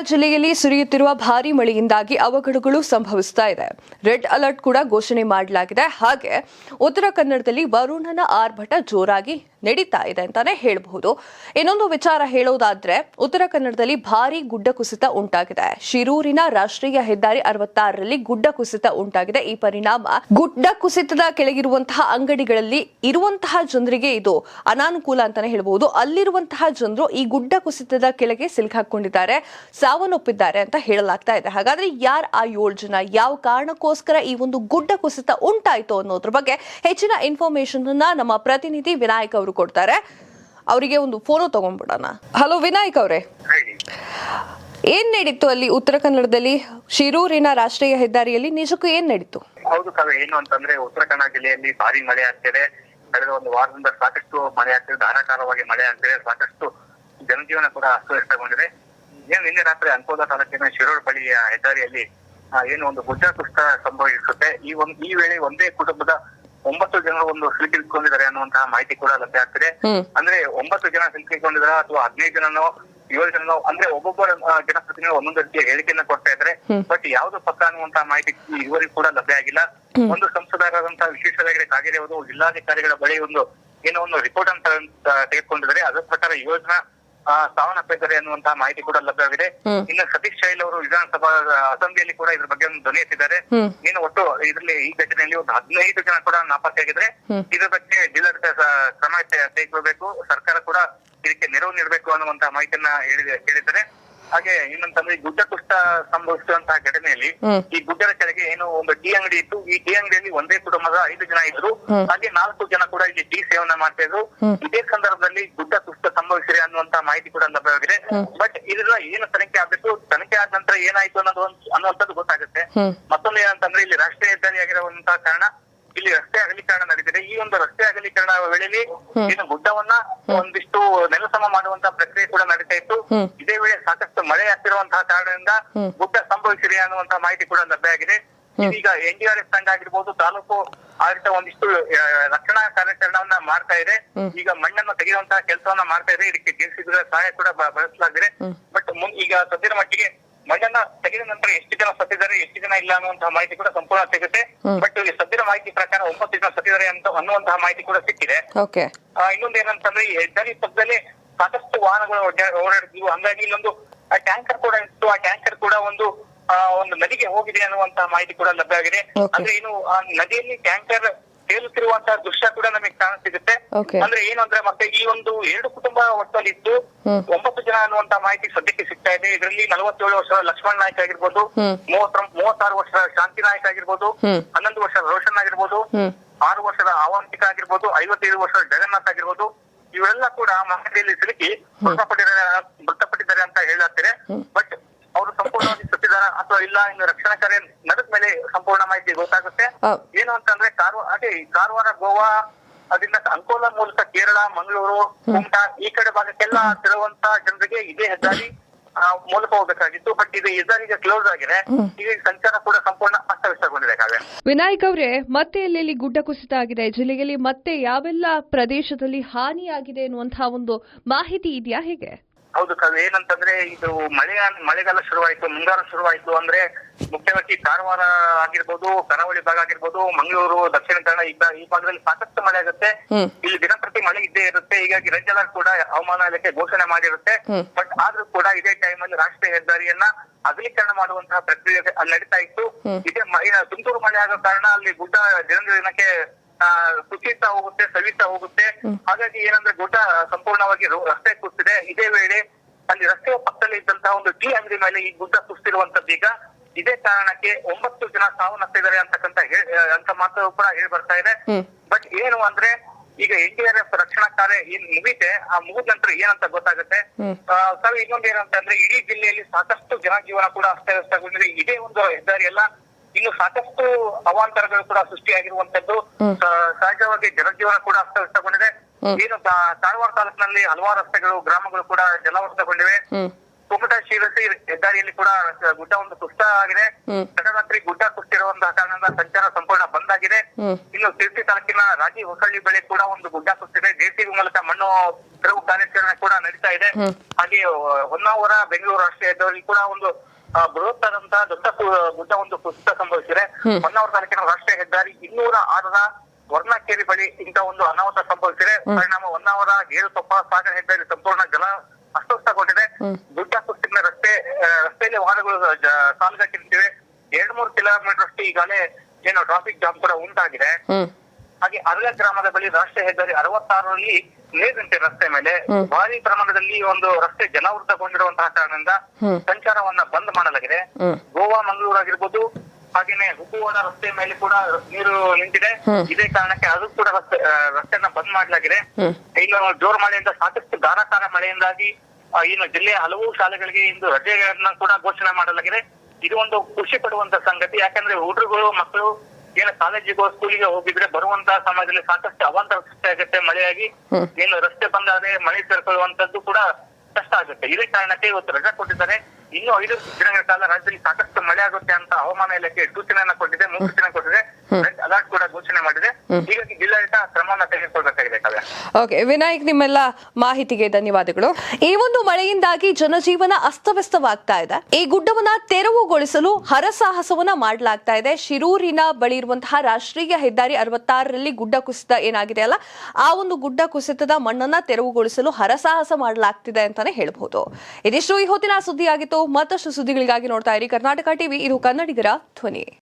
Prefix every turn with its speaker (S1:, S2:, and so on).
S1: ಜಿಲ್ಲೆಯಲ್ಲಿ ಸುರಿಯುತ್ತಿರುವ ಭಾರಿ ಮಳೆಯಿಂದಾಗಿ ಅವಘಡಗಳು ಸಂಭವಿಸ್ತಾ ಇದೆ. ರೆಡ್ ಅಲರ್ಟ್ ಕೂಡ ಘೋಷಣೆ ಮಾಡಲಾಗಿದೆ. ಹಾಗೆ ಉತ್ತರ ಕನ್ನಡದಲ್ಲಿ ವರುಣನ ಆರ್ಭಟ ಜೋರಾಗಿ ನಡೀತಾ ಇದೆ ಅಂತಾನೆ ಹೇಳಬಹುದು. ಇನ್ನೊಂದು ವಿಚಾರ ಹೇಳೋದಾದ್ರೆ, ಉತ್ತರ ಕನ್ನಡದಲ್ಲಿ ಭಾರಿ ಗುಡ್ಡ ಕುಸಿತ ಉಂಟಾಗಿದೆ. ಶಿರೂರಿನ ರಾಷ್ಟ್ರೀಯ ಹೆದ್ದಾರಿ ಅರವತ್ತಾರರಲ್ಲಿ ಗುಡ್ಡ ಕುಸಿತ ಉಂಟಾಗಿದೆ. ಈ ಪರಿಣಾಮ ಗುಡ್ಡ ಕುಸಿತದ ಕೆಳಗಿರುವಂತಹ ಅಂಗಡಿಗಳಲ್ಲಿ ಇರುವಂತಹ ಜನರಿಗೆ ಇದು ಅನಾನುಕೂಲ ಅಂತಾನೆ ಹೇಳಬಹುದು. ಅಲ್ಲಿರುವಂತಹ ಜನರು ಈ ಗುಡ್ಡ ಕುಸಿತದ ಕೆಳಗೆ ಸಿಲುಕಾಕೊಂಡಿದ್ದಾರೆ ಸಾವನ್ನಪ್ಪಿದ್ದಾರೆ ಅಂತ ಹೇಳಲಾಗ್ತಾ ಇದೆ. ಹಾಗಾದ್ರೆ ಯಾರ್ ಆ ಏಳು ಜನ ಯಾವ ಕಾರಣಕ್ಕೋಸ್ಕರ ಈ ಒಂದು ಗುಡ್ಡ ಕುಸಿತ ಉಂಟಾಯಿತು ಅನ್ನೋದ್ರ ಬಗ್ಗೆ ಹೆಚ್ಚಿನ ಇನ್ಫಾರ್ಮೇಶನ್ ನಮ್ಮ ಪ್ರತಿನಿಧಿ ವಿನಾಯಕ್ ಕೊಡ್ತಾರೆ. ಅವರಿಗೆ ಒಂದು ಫೋನೋ ತಗೊಂಡ್ಬಿಡೋಣ. ಹಲೋ ವಿನಾಯಕ್ ಅವರೇ. ಏನ್ ನಡೀತು ಅಲ್ಲಿ ಉತ್ತರ ಕನ್ನಡದಲ್ಲಿ? ಶಿರೂರಿನ ರಾಷ್ಟ್ರೀಯ ಹೆದ್ದಾರಿಯಲ್ಲಿ ನಿಜಕ್ಕೂ ಏನ್ ನಡೀತು?
S2: ಹೌದು ಸರ್ ಏನು ಅಂತಂದ್ರೆ ಉತ್ತರ ಕನ್ನಡ ಜಿಲ್ಲೆಯಲ್ಲಿ ಭಾರಿ ಮಳೆ ಆಗ್ತಿದೆ. ಕಳೆದ ಒಂದು ವಾರದಿಂದ ಸಾಕಷ್ಟು ಮಳೆ ಆಗ್ತಿದೆ. ಧಾರಾಕಾರವಾಗಿ ಮಳೆ ಆಗ್ತಿದೆ. ಸಾಕಷ್ಟು ಜನಜೀವನ ಕೂಡ ಅಸ್ತವ್ಯಸ್ತಗೊಂಡಿದೆ. ಏನು ನಿನ್ನೆ ರಾತ್ರಿ ಅಂಕೋಲ ತಾಲೂಕಿನ ಶಿರೂರು ಬಳಿಯ ಹೆದ್ದಾರಿಯಲ್ಲಿ ಏನು ಒಂದು ಕುಸಿತ ಸಂಭವಿಸುತ್ತೆ. ಈ ಒಂದು, ಈ ವೇಳೆ ಒಂದೇ ಕುಟುಂಬದ ಒಂಬತ್ತು ಜನರು ಒಂದು ಸಿಲುಕಿಕೊಂಡಿದ್ದಾರೆ ಅನ್ನುವಂತಹ ಮಾಹಿತಿ ಕೂಡ ಲಭ್ಯ ಆಗ್ತಿದೆ. ಅಂದ್ರೆ ಒಂಬತ್ತು ಜನ ಸಿಲುಕಿಕೊಂಡಿದಾರ ಅಥವಾ ಹದಿನೈದು ಜನನೋ ಏಳು ಜನನೋ ಅಂದ್ರೆ ಒಬ್ಬೊಬ್ಬರ ಜನಪ್ರತಿನಿಧಿ ಒಂದೊಂದು ರೀತಿಯ ಹೇಳಿಕೆಯನ್ನ ಕೊಡ್ತಾ ಇದ್ದಾರೆ. ಬಟ್ ಯಾವ್ದು ಪಕ್ಕ ಅನ್ನುವಂತಹ ಮಾಹಿತಿ ಇದುವರೆಗೂ ಕೂಡ ಲಭ್ಯ ಆಗಿಲ್ಲ. ಒಂದು ಸಂಸದರಾದಂತಹ ವಿಶೇಷವಾಗಿ ಕಾಗೇರಿ ಅವರು ಜಿಲ್ಲಾಧಿಕಾರಿಗಳ ಬಳಿ ಒಂದು ಏನೋ ಒಂದು ರಿಪೋರ್ಟ್ ಅಂತ ತೆಗೆದುಕೊಂಡಿದ್ದಾರೆ. ಅದರ ಪ್ರಕಾರ ಏಳು ಜನ ಆ, ಸಾವನ್ನಪ್ಪಿದ್ದಾರೆ ಅನ್ನುವಂತಹ ಮಾಹಿತಿ ಕೂಡ ಲಭ್ಯವಿದೆ. ಇನ್ನು ಸತೀಶ್ ಶೈಲ್ ಅವರು ವಿಧಾನಸಭಾ ಅಸೆಂಬ್ಲಿಯಲ್ಲಿ ಕೂಡ ಇದ್ರ ಬಗ್ಗೆ ಒಂದು ಧ್ವನಿ ಎತ್ತಿದ್ದಾರೆ. ಇನ್ನು ಒಟ್ಟು ಇದರಲ್ಲಿ ಈ ಘಟನೆಯಲ್ಲಿ ಒಂದು ಹದಿನೈದು ಜನ ಕೂಡ ನಾಪತ್ತೆಯಾಗಿದ್ರೆ
S1: ಆಗಿದ್ರೆ
S2: ಇದ್ರ ಬಗ್ಗೆ ಜಿಲ್ಲಾಡಳಿತ ಕ್ರಮ ತೆಗೆದುಕೊಳ್ಬೇಕು. ಸರ್ಕಾರ ಕೂಡ ಇದಕ್ಕೆ ನೆರವು ನೀಡಬೇಕು ಅನ್ನುವಂತಹ ಮಾಹಿತಿಯನ್ನ ಹೇಳಿದೆ- ಹೇಳಿದ್ದಾರೆ ಹಾಗೆ ಏನಂತಂದ್ರೆ ಈ ಗುಡ್ಡ ಕುಸಿತ ಸಂಭವಿಸುವಂತಹ ಘಟನೆಯಲ್ಲಿ ಈ ಗುಡ್ಡದ ಕೆಳಗೆ ಏನು ಒಂದು ಟೀ ಅಂಗಡಿ ಇತ್ತು. ಈ ಟೀ ಅಂಗಡಿಯಲ್ಲಿ ಒಂದೇ ಕುಟುಂಬದ ಐದು ಜನ ಇದ್ರು. ಹಾಗೆ ನಾಲ್ಕು ಜನ ಕೂಡ ಇಲ್ಲಿ ಟೀ ಸೇವನೆ ಮಾಡ್ತಾ ಇದ್ರು. ಇದೇ ಸಂದರ್ಭದಲ್ಲಿ ಗುಡ್ಡ ಕುಸಿತ ಸಂಭವಿಸಿದೆ ಅನ್ನುವಂತ ಮಾಹಿತಿ ಕೂಡ ಲಭ್ಯವಾಗಿದೆ ಬಟ್ ಇದೆಲ್ಲ ಏನು ತನಿಖೆ ಆಗ್ಬೇಕು? ತನಿಖೆ ಆದ ನಂತರ ಏನಾಯ್ತು ಅನ್ನೋದು ಅನ್ನುವಂಥದ್ದು ಗೊತ್ತಾಗುತ್ತೆ. ಮತ್ತೊಂದು ಏನಂತಂದ್ರೆ ಇಲ್ಲಿ ರಾಷ್ಟ್ರೀಯ ಹೆದ್ದಾರಿ ಆಗಿರುವಂತಹ ಕಾರಣ ಇಲ್ಲಿ ರಸ್ತೆ ಅಗಲೀಕರಣ ನಡೀತಿದೆ ಈ ಒಂದು ರಸ್ತೆ ಅಗಲೀಕರಣ ವೇಳೆಯಲ್ಲಿ ಏನು ಗುಡ್ಡವನ್ನ ಒಂದಿಷ್ಟು ನೆಲಸಮ ಮಾಡುವಂತ ಪ್ರಕ್ರಿಯೆ ಕೂಡ ನಡೀತಾ ಇತ್ತು
S1: ಹ್ಮ್.
S2: ಇದೇ ವೇಳೆ ಸಾಕಷ್ಟು ಮಳೆ ಆಗ್ತಿರುವಂತಹ ಕಾರಣದಿಂದ. ಗುಡ್ಡ ಸಂಭವಿಸಿದೆ ಅನ್ನುವಂತ ಮಾಹಿತಿ ಕೂಡ ಲಭ್ಯ ಆಗಿದೆ. ಇದೀಗ ಎನ್ ಡಿ ಆರ್ ಎಫ್ ತಂಡ ಆಗಿರ್ಬೋದು ತಾಲೂಕು ಆಡಳಿತ ಒಂದಿಷ್ಟು ರಕ್ಷಣಾ ಕಾರ್ಯಾಚರಣವನ್ನ ಮಾಡ್ತಾ ಇದೆ. ಈಗ ಮಣ್ಣನ್ನು ತೆಗೆಯುವಂತಹ ಕೆಲಸವನ್ನ ಮಾಡ್ತಾ ಇದೆ. ಇದಕ್ಕೆ ಜೆಸಿಬಿಗಳ ಸಹಾಯ ಕೂಡ ಬಳಸಲಾಗಿದೆ. ಬಟ್ ಈಗ ಸದ್ಯದ ಮಟ್ಟಿಗೆ ಮಣ್ಣನ್ನ ತೆಗೆದ ನಂತರ ಎಷ್ಟು ಜನ ಸತ್ತಿದ್ದಾರೆ ಎಷ್ಟು ಜನ ಇಲ್ಲ ಅನ್ನುವಂತಹ ಮಾಹಿತಿ ಕೂಡ ಸಂಪೂರ್ಣ ಸಿಗುತ್ತೆ. ಬಟ್ ಈ ಸದ್ಯದ ಮಾಹಿತಿ ಪ್ರಕಾರ ಒಂಬತ್ತು ಜನ ಸತ್ತಿದ್ದಾರೆ ಅಂತ ಅನ್ನುವಂತಹ ಮಾಹಿತಿ ಕೂಡ ಸಿಕ್ಕಿದೆ. ಇನ್ನೊಂದು ಏನಂತಂದ್ರೆ ಈ ಹೆದ್ದಾರಿ ಪಕ್ಕದಲ್ಲಿ ಸಾಕಷ್ಟು ವಾಹನಗಳು ಓಡಾಡಿದ್ವು. ಓಡಾಡ್ತಿದ್ವು ಹಂಗಾಗಿ ಇಲ್ಲೊಂದು ಟ್ಯಾಂಕರ್ ಕೂಡ ಇತ್ತು ಆ ಟ್ಯಾಂಕರ್ ಕೂಡ ಒಂದು ಆ, ಒಂದು ನದಿಗೆ ಹೋಗಿದೆ ಅನ್ನುವಂತಹ ಮಾಹಿತಿ ಕೂಡ ಲಭ್ಯ
S1: ಆಗಿದೆ
S2: ಅಂದ್ರೆ ಏನು ಆ ನದಿಯಲ್ಲಿ ಟ್ಯಾಂಕರ್ ತೇಲುತ್ತಿರುವಂತಹ ದೃಶ್ಯ ಕೂಡ ನಮಗೆ ಕಾಣಸಿಗುತ್ತೆ. ಅಂದ್ರೆ ಏನು ಅಂದ್ರೆ ಮತ್ತೆ ಈ ಒಂದು ಎರಡು ಕುಟುಂಬ ಒಟ್ಟಲ್ಲಿ ಇದ್ದು ಒಂಬತ್ತು ಜನ ಅನ್ನುವಂತ ಮಾಹಿತಿ ಸದ್ಯಕ್ಕೆ ಸಿಗ್ತಾ ಇದೆ ಇದರಲ್ಲಿ ನಲವತ್ತೇಳು ವರ್ಷದ ಲಕ್ಷ್ಮಣ್ ನಾಯ್ಕ ಆಗಿರ್ಬೋದು. ಮೂವತ್ತ ಮೂವತ್ತಾರು ವರ್ಷದ ಶಾಂತಿ ನಾಯ್ಕ ಆಗಿರ್ಬೋದು. ಹನ್ನೊಂದು ವರ್ಷದ ರೋಷನ್ ಆಗಿರ್ಬೋದು. ಆರು ವರ್ಷದ ಅವಂತಿಕ ಆಗಿರ್ಬೋದು ಐವತ್ತೈದು ವರ್ಷದ ಜಗನ್ನಾಥ್ ಆಗಿರ್ಬೋದು ಇವೆಲ್ಲ ಕೂಡ ಮಾಹಿತಿಯಲ್ಲಿ ಸಿಲುಕಿ ಮೃತಪಟ್ಟಿದ್ದಾರೆ ಬಟ್ ಅವರು ಸಂಪೂರ್ಣವಾಗಿ ಸುತ್ತಿದಾರ ಅಥವಾ ಇಲ್ಲ ಇನ್ನು ರಕ್ಷಣಾ ಕಾರ್ಯ ನಡೆದ ಮೇಲೆ ಸಂಪೂರ್ಣ ಮಾಹಿತಿ ಗೊತ್ತಾಗುತ್ತೆ. ಏನು ಅಂತಂದ್ರೆ ಕಾರವಾರ ಅದೇ ಕಾರವಾರ ಗೋವಾ ಅದರಿಂದ ಅಂಕೋಲ ಮೂಲಕ ಕೇರಳ ಮಂಗಳೂರು ಕುಮಟಾ ಈ ಕಡೆ ಭಾಗಕ್ಕೆಲ್ಲ ತೆರಳುವಂತ ಜನರಿಗೆ ಇದೇ ಹೆದ್ದಾರಿ ಮೂಲಕ ಹೋಗಬೇಕಾಗಿತ್ತು. ಬಟ್ ಇದು ಹೆದ್ದಾರಿ ಈಗ ಕ್ಲೋಸ್ ಆಗಿದೆ ಈಗ ಸಂಚಾರ ಕೂಡ ಸಂಪೂರ್ಣ ಅಸ್ತವ್ಯಸ್ತಗೊಂಡಿದೆ
S1: ವಿನಾಯಕ್ ಅವರೇ ಮತ್ತೆ ಎಲ್ಲೆಲ್ಲಿ ಗುಡ್ಡ ಕುಸಿತ ಆಗಿದೆ? ಜಿಲ್ಲೆಯಲ್ಲಿ ಮತ್ತೆ ಯಾವೆಲ್ಲ ಪ್ರದೇಶದಲ್ಲಿ ಹಾನಿಯಾಗಿದೆ ಎನ್ನುವಂತಹ ಒಂದು ಮಾಹಿತಿ ಇದೆಯಾ ಹೇಗೆ?
S2: ಹೌದು ಕವಿ ಏನಂತಂದ್ರೆ ಇದು ಮಳೆ ಮಳೆಗಾಲ ಶುರುವಾಯಿತು ಮುಂಗಾರು ಶುರುವಾಯಿತು ಅಂದ್ರೆ ಮುಖ್ಯವಾಗಿ ಕಾರವಾರ ಆಗಿರ್ಬೋದು ಕರಾವಳಿ ಭಾಗ ಆಗಿರ್ಬೋದು ಮಂಗಳೂರು ದಕ್ಷಿಣ ಕನ್ನಡ ಈ ಭಾಗದಲ್ಲಿ ಸಾಕಷ್ಟು ಮಳೆ ಆಗುತ್ತೆ. ಇಲ್ಲಿ ದಿನಪ್ರತಿ ಮಳೆ ಇದ್ದೇ ಇರುತ್ತೆ. ಹೀಗಾಗಿ ರೆಡ್ ಅಲರ್ಟ್ ಕೂಡ ಹವಾಮಾನ ಇಲಾಖೆ ಘೋಷಣೆ ಮಾಡಿರುತ್ತೆ. ಬಟ್ ಆದ್ರೂ ಕೂಡ ಇದೇ ಟೈಮ್ ಅಲ್ಲಿ ರಾಷ್ಟ್ರೀಯ ಹೆದ್ದಾರಿಯನ್ನ ಅಗಲೀಕರಣ ಮಾಡುವಂತಹ ಪ್ರಕ್ರಿಯೆ ಅಲ್ಲಿ ನಡೀತಾ ಇತ್ತು. ಇದೇ ತುಂತುರು ಮಳೆ ಆಗೋ ಕಾರಣ ಅಲ್ಲಿ ಗುಡ್ಡ ದಿನದ ದಿನಕ್ಕೆ ಕುಸಿತಾ ಹೋಗುತ್ತೆ ಸವಿತಾ ಹೋಗುತ್ತೆ. ಹಾಗಾಗಿ ಏನಂದ್ರೆ ಗುಡ್ಡ ಸಂಪೂರ್ಣವಾಗಿ ರಸ್ತೆ ಕುಸಿದೆ ಇದೇ ವೇಳೆ ಅಲ್ಲಿ ರಸ್ತೆಯ ಪಕ್ಕದಲ್ಲಿ ಇದ್ದಂತಹ ಒಂದು ಟೀ ಅಂಗಡಿ ಮೇಲೆ ಈ ಗುಡ್ಡ ಕುಸಿತಿರುವಂತದ್ದು ಈಗ. ಇದೇ ಕಾರಣಕ್ಕೆ ಒಂಬತ್ತು ಜನ ಸಾವನ್ನಪ್ಪಿದ್ದಾರೆ ಅಂತಕ್ಕಂತ ಅಂತ ಮಾತು ಕೂಡ ಹೇಳಿ ಬರ್ತಾ ಇದೆ. ಬಟ್ ಏನು ಅಂದ್ರೆ ಈಗ ಎನ್ ಡಿ ಆರ್ ಎಫ್ ರಕ್ಷಣಾ ಕಾರ್ಯ ಏನ್ ಮುಗಿದೆ ಆ ಮುಗಿದ ನಂತರ ಏನಂತ ಗೊತ್ತಾಗುತ್ತೆ? ಸರ್ ಇನ್ನೊಂದು ಏನಂತಂದ್ರೆ ಇಡೀ ಜಿಲ್ಲೆಯಲ್ಲಿ ಸಾಕಷ್ಟು ಜನಜೀವನ ಕೂಡ ಅಸ್ತವ್ಯಸ್ತಗೊಂಡಿದೆ. ಇದೇ ಒಂದು ಹೆದ್ದಾರಿ ಎಲ್ಲ ಇನ್ನು ಸಾಕಷ್ಟು ಅವಾಂತರಗಳು ಕೂಡ ಸೃಷ್ಟಿಯಾಗಿರುವಂತದ್ದು ಸಹಜವಾಗಿ ಜನಜೀವನ ಕೂಡ ಅಸ್ತವ್ಯಸ್ತಗೊಂಡಿದೆ. ಏನು ಕಾರವಾರ ತಾಲೂಕಿನಲ್ಲಿ ಹಲವಾರು ರಸ್ತೆಗಳು ಗ್ರಾಮಗಳು ಕೂಡ ಜಲಾವೃತಗೊಂಡಿವೆ. ಕುಮಟ ಶಿರಸಿ ಹೆದ್ದಾರಿಯಲ್ಲಿ ಕೂಡ ಗುಡ್ಡ ಒಂದು ಕುಸಿತ ಆಗಿದೆ. ತಡರಾತ್ರಿ ಗುಡ್ಡ ಕುಸಿತಿರುವಂತಹ ಕಾರಣದಿಂದ ಸಂಚಾರ ಸಂಪೂರ್ಣ ಬಂದ್ ಆಗಿದೆ. ಇನ್ನು ಶಿರಸಿ ತಾಲೂಕಿನ ರಾಜಿ ಹೊಸಳ್ಳಿ ಬೆಳೆ ಕೂಡ ಒಂದು ಗುಡ್ಡ ಕುಸ್ತಿದೆ ಜೆಸಿಬಿ ಮೂಲಕ ಮಣ್ಣು ತೆರವು ಕಾರ್ಯಾಚರಣೆ ಕೂಡ ನಡೀತಾ ಇದೆ. ಹಾಗೆ ಹೊನ್ನಾವರ ಬೆಂಗಳೂರು ರಾಷ್ಟ್ರೀಯ ಹೆದ್ದಾರಿ ಕೂಡ ಒಂದು ಬೃಹತ್ತಾದಂತಹ ದೊಡ್ಡ ದೊಡ್ಡ ಗುಡ್ಡ ಒಂದು ಕುಸಿತ ಸಂಭವಿಸಿದೆ. ಹೊನ್ನಾವರ ತಾಲೂಕಿನ ರಾಷ್ಟ್ರೀಯ ಹೆದ್ದಾರಿ ಇನ್ನೂರ ಆರರ ವರ್ಣಕೇರಿ ಬಳಿ ಇಂತಹ ಒಂದು ಅನಾಹುತ ಸಂಭವಿಸಿದೆ. ಪರಿಣಾಮ ಹೊನ್ನಾವರ ಗೇರುತೊಪ್ಪ ಸಾಗರ ಹೆದ್ದಾರಿ ಸಂಪೂರ್ಣ ಜಲ ಅಸ್ವಸ್ಥಗೊಂಡಿದೆ ಗುಡ್ಡ ಸುತ್ತಿನ ರಸ್ತೆ ರಸ್ತೆಯಲ್ಲಿ ವಾಹನಗಳು ಸಾಲುಗಟ್ಟಿ ನಿಂತಿವೆ ಎರಡ್ ಮೂರು ಕಿಲೋಮೀಟರ್ ಅಷ್ಟು ಈಗಾಗಲೇ ಏನು ಟ್ರಾಫಿಕ್ ಜಾಮ್ ಕೂಡ ಉಂಟಾಗಿದೆ. ಹಾಗೆ ಅರಗ ಗ್ರಾಮದ ಬಳಿ ರಾಷ್ಟ್ರೀಯ ಹೆದ್ದಾರಿ ಅರವತ್ತಾರರಲ್ಲಿ ನೀರಿನಂತೆ ರಸ್ತೆ ಮೇಲೆ ಭಾರಿ ಪ್ರಮಾಣದಲ್ಲಿ ಒಂದು ರಸ್ತೆ ಜಲಾವೃತಗೊಂಡಿರುವಂತಹ ಕಾರಣದಿಂದ ಸಂಚಾರವನ್ನ ಬಂದ್ ಮಾಡಲಾಗಿದೆ. ಗೋವಾ ಮಂಗಳೂರು ಆಗಿರ್ಬೋದು ಹಾಗೇನೆ ಹುಬ್ಬುವಾಡ ರಸ್ತೆ ಮೇಲೆ ಕೂಡ ನೀರು ನಿಂತಿದೆ. ಇದೇ ಕಾರಣಕ್ಕೆ ಅದು ಕೂಡ ರಸ್ತೆ ರಸ್ತೆಯನ್ನ ಬಂದ್ ಮಾಡಲಾಗಿದೆ.
S1: ಇಲ್ಲ
S2: ಇನ್ನು ಜೋರ್ ಮಳೆಯಿಂದ ಸಾಕಷ್ಟು ಧಾರಾಕಾರ ಮಳೆಯಿಂದಾಗಿ ಇನ್ನು ಜಿಲ್ಲೆಯ ಹಲವು ಶಾಲೆಗಳಿಗೆ ಇಂದು ರಜೆಗಳನ್ನ ಕೂಡ ಘೋಷಣೆ ಮಾಡಲಾಗಿದೆ. ಇದು ಒಂದು ಖುಷಿ ಪಡುವಂತ ಸಂಗತಿ. ಯಾಕಂದ್ರೆ ಹುಡುಗರು ಮಕ್ಕಳು ಏನು ಕಾಲೇಜಿಗೋ ಸ್ಕೂಲಿಗೆ ಹೋಗಿದ್ರೆ ಬರುವಂತಹ ಸಮಯದಲ್ಲಿ ಸಾಕಷ್ಟು ಅವಾಂತರ ಸೃಷ್ಟಿ ಆಗುತ್ತೆ ಮಳೆಯಾಗಿ ಏನು ರಸ್ತೆ ಬಂದಾದ್ರೆ ಮಳೆ ಸೇರ್ಕೊಳ್ಳುವಂತದ್ದು ಕೂಡ ಕಷ್ಟ ಆಗುತ್ತೆ. ಇದೇ ಕಾರಣಕ್ಕೆ ಇವತ್ತು ರಜಾ ಕೊಟ್ಟಿದ್ದಾರೆ. ಇನ್ನು ಐದು ದಿನಗಳ ಕಾಲ ರಾಜ್ಯದಲ್ಲಿ ಸಾಕಷ್ಟು ಮಳೆ ಆಗುತ್ತೆ ಅಂತ ಹವಾಮಾನ ಇಲಾಖೆ ಸೂಚನೆಯನ್ನ ಕೊಟ್ಟಿದೆ ಮುನ್ಸೂಚನೆ ಕೊಟ್ಟಿದೆ. ರೆಡ್ ಅಲರ್ಟ್ ಕೂಡ ಘೋಷಣೆ ಮಾಡಿದೆ. ಹೀಗಾಗಿ ಜಿಲ್ಲಾಡಳಿತ ಕ್ರಮವನ್ನ
S1: ಓಕೆ ವಿನಾಯಕ್, ನಿಮ್ಮೆಲ್ಲ ಮಾಹಿತಿಗೆ ಧನ್ಯವಾದಗಳು. ಈ ಒಂದು ಮಳೆಯಿಂದಾಗಿ ಜನಜೀವನ ಅಸ್ತವ್ಯಸ್ತವಾಗ್ತಾ ಇದೆ. ಈ ಗುಡ್ಡವನ್ನ ತೆರವುಗೊಳಿಸಲು ಹರಸಾಹಸವನ್ನ ಮಾಡಲಾಗ್ತಾ ಇದೆ. ಶಿರೂರಿನ ಬಳಿ ಇರುವಂತಹ ರಾಷ್ಟ್ರೀಯ ಹೆದ್ದಾರಿ ಅರವತ್ತಾರರಲ್ಲಿ ಗುಡ್ಡ ಕುಸಿತ ಏನಾಗಿದೆ ಅಲ್ಲ? ಆ ಒಂದು ಗುಡ್ಡ ಕುಸಿತದ ಮಣ್ಣನ್ನ ತೆರವುಗೊಳಿಸಲು ಹರಸಾಹಸ ಮಾಡಲಾಗ್ತಿದೆ ಅಂತಾನೆ ಹೇಳಬಹುದು ಇದಿಷ್ಟು ಈ ಹೊತ್ತಿನ ಸುದ್ದಿಯಾಗಿತ್ತು. ಮತ್ತಷ್ಟು ಸುದ್ದಿಗಳಿಗಾಗಿ ನೋಡ್ತಾ ಇರಿ ಕರ್ನಾಟಕ ಟಿವಿ. ಇದು ಕನ್ನಡಿಗರ ಧ್ವನಿ.